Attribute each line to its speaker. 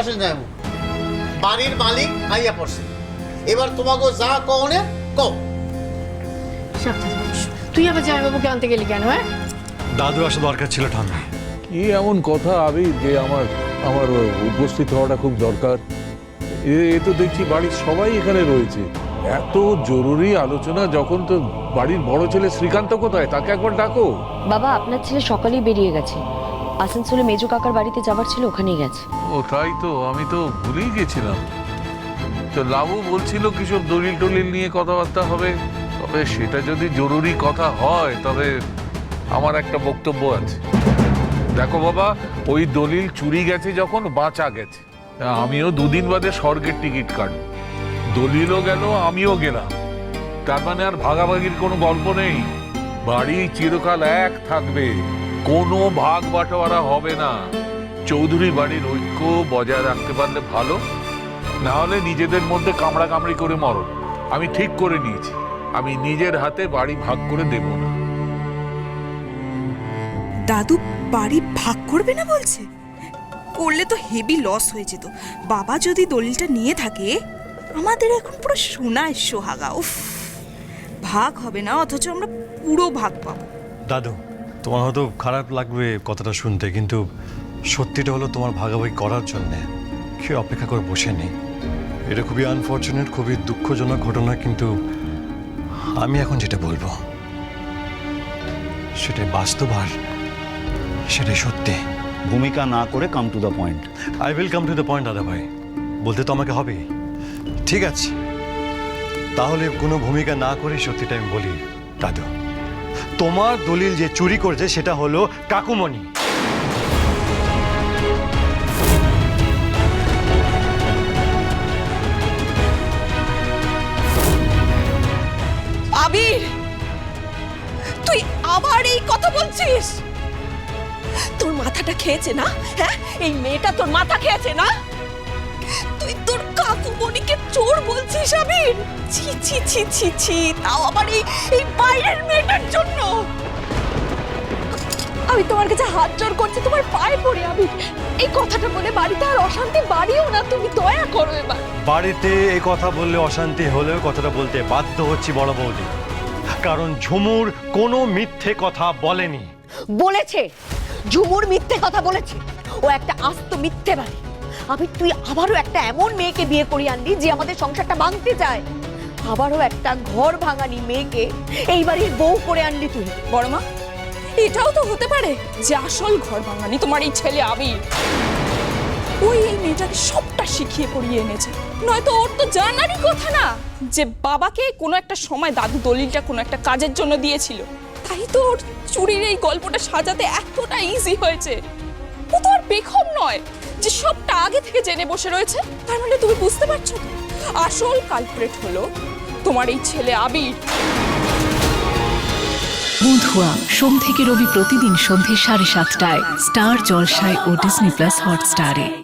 Speaker 1: আসেন যাই বাড়ির মালিক আইয়া পড়ছে। এবার তোমাকে যা কওনে কও।
Speaker 2: তুই আবার জামাইবাবুকে আনতে গেলি কেন হ্যাঁ?
Speaker 3: দাদু আসা দরকার ছিল ঠাম্মি।
Speaker 4: কি এমন কথা আবির যে আমার আমার উপস্থিত হওয়াটা খুব দরকার? এ এ তো দেখছি বাড়ির সবাই এখানে রয়েছে। এত জরুরি আলোচনা যখন তো বাড়ির বড় ছেলে শ্রীকান্ত কোথায়? তাকে একবার ডাকো।
Speaker 5: বাবা আপনার ছেলে সকালেই বেরিয়ে গেছে। আসানসোলে মেজো কাকার বাড়িতে যাবার ছিল, ওখানেই গেছে।
Speaker 4: ও, তাই তো, আমি তো ভুলেই গেছিলাম। তো লাবু বলছিল কিসব দলিল টলিল নিয়ে কথাবার্তা হবে। তবে সেটা যদি জরুরি কথা হয়, তবে আমার একটা বক্তব্য আছে। দেখো বাবা, ওই দলিল চুরি গেছে যখন, বাঁচা গেছে। আমিও দুদিন বাদে স্বর্গের টিকিট কাটব। দলিলও গেল, আমিও গেলাম। তার মানে আর ভাগাভাগির কোনো গল্প নেই। বাড়ি চিরকাল এক থাকবে। কোনো ভাগ বাটোয়ারা হবে না। চৌধুরী বাড়ির ঐক্য বজায় রাখতে পারলে ভালো না হলে নিজেদের মধ্যে কামড়া কামড়ি করে মরো। আমি ঠিক করে নিয়েছি আমি নিজের হাতে বাড়ি ভাগ করে দেব না।
Speaker 6: দাদু বাড়ি ভাগ করবে না বলছে? করলে তো হেভি লস হয়ে যেত। বাবা যদি দলিলটা নিয়ে থাকে আমাদের এখন পুরো সোনায় সোহাগা উফ। ভাগ হবে না অথচ আমরা পুরো ভাগ পাবো।
Speaker 3: দাদু তোমার হয়তো খারাপ লাগবে কথাটা শুনতে কিন্তু সত্যিটা হলো তোমার ভাগাভাগি করার জন্যে। কেউ অপেক্ষা করে বসে নেই। এটা খুবই আনফর্চুনেট খুবই দুঃখজনক ঘটনা কিন্তু আমি এখন যেটা বলব সেটাই বাস্তব আর সেটাই সত্যি।
Speaker 7: ভূমিকা না করে come to the point
Speaker 3: I will come to the point দাদা ভাই। বলতে তো আমাকে হবে ঠিক আছে। তাহলে কোনো ভূমিকা না করে সত্যিটা আমি বলি দাদু। তোমার দলিল যে চুরি করেছে সেটা হলো কাকুমণি।
Speaker 6: আবির, তুই আবার এই কথা বলছিস? তোর মাথাটা খেয়েছে না? হ্যাঁ? এই মেয়েটা তোর মাথা খেয়েছে না? চোর বলছিস আবির? ছি ছি ছি ছি ছি তাও আবার এই এই বাইরের মেয়েটার জন্য। আমি তোমার কাছে হাত জোর করছি তোমার পায়ে পড়ে আমি এই কথাটা বলে বাড়িতে আর অশান্তি বাড়িও না তুমি দয়া করো এবার।
Speaker 3: বাড়িতে এই কথা বললে অশান্তি হলেও কথাটা বলতে বাধ্য হচ্ছি বড় বৌদি। কারণ ঝুমুর কোনো মিথ্যে কথা বলেনি।
Speaker 5: বলেছে ঝুমুর মিথ্যে কথা বলেছে। ও একটা আস্ত মিথ্যে আমি তুই আবারও একটা এমন মেয়েকে বিয়ে করিয়ে আনলি যে আমাদের সংসারটা ভাঙতে চায়। আবারও একটা ঘর ভাঙানি মেয়েকে এই বাড়ির বউ করে আনলি তুই।
Speaker 6: বড় মা এটাও তো হতে পারে যে আসল ঘর ভাঙানি তোমার এই ছেলে আবির। ওই এই মেয়েটাকে সবটা শিখিয়ে পড়িয়ে এনেছে। নয়তো ওর তো জানারই কথা না যে বাবাকে কোনো একটা সময় দাদু দলিলটা কোনো একটা কাজের জন্য দিয়েছিল। তাই তো ওর চুরির এই গল্পটা সাজাতে এতটা ইজি হয়েছে। বেখম নয় যে সবটা আগে থেকে জেনে বসে রয়েছে, তার মানে তুমি বুঝতে পারছ? আসল কালপ্রেট হলো তোমার এই ছেলে আবির।
Speaker 8: বন্ধুয়া সোম থেকে রবি প্রতিদিন সন্ধে সাড়ে সাতটায়, স্টার জলসায় ও ডিসনি প্লাস হটস্টারে।